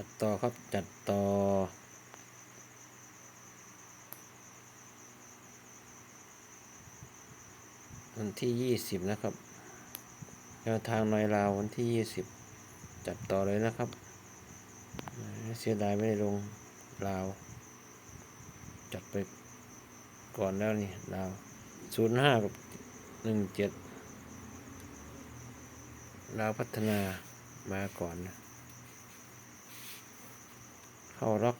จัดต่อครับจัดต่อ วันที่ยี่สิบนะครับแนวทางนอยลาววันที่ยี่สิบจัดต่อเลยนะครับ เสียดายไม่ได้ลงลาว จัดไปก่อนแล้วนี่ลาวศูนย์ห้ากับหนึ่งเจ็ดลาวพัฒนามาก่อนนะ เข้าล็อก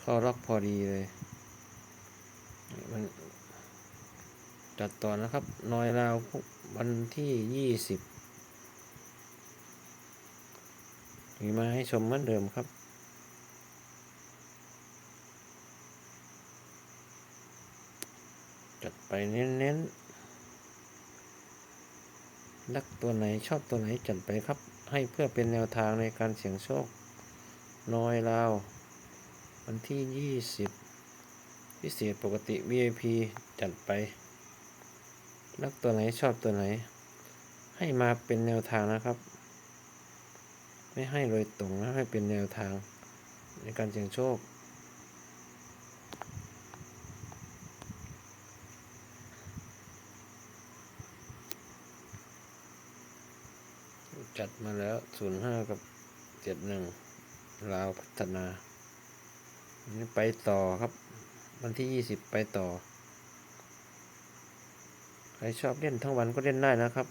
เข้าล็อกพอดีเลยมันจัดต่อนะครับนอยลาววันที่ยี่สิบมีมาให้ชมเหมือนเดิมครับ จัดไปเน้นๆรักตัวไหนชอบตัวไหนจัดไปครับ ให้เพื่อเป็นแนวทางในการเสี่ยงโชคน้อยลาว วันที่ 20 พิเศษปกติ VIP จัดไป รักตัวไหนชอบตัวไหน ให้มาเป็นแนวทางนะครับ ไม่ให้โดยตรงนะให้เป็นแนวทางในการเสี่ยงโชค จัดมาแล้ว05กับ71ลาวพัฒนาอันนี้ไปต่อครับ วันที่20ไปต่อ ใครชอบเล่นทั้งวันก็เล่นได้นะครับ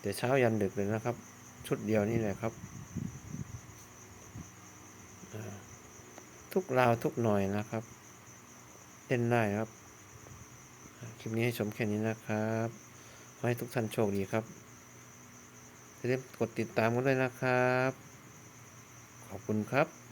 แต่เช้ายันดึกเลยนะครับ ชุดเดียวนี่แหละครับ ทุกราวทุกหน่อยนะครับ เล่นได้ครับ คลิปนี้ให้ชมแค่นี้นะครับขอให้ทุกท่านโชคดีครับ อย่าลืมกดติดตามกันด้วยนะครับ ขอบคุณครับ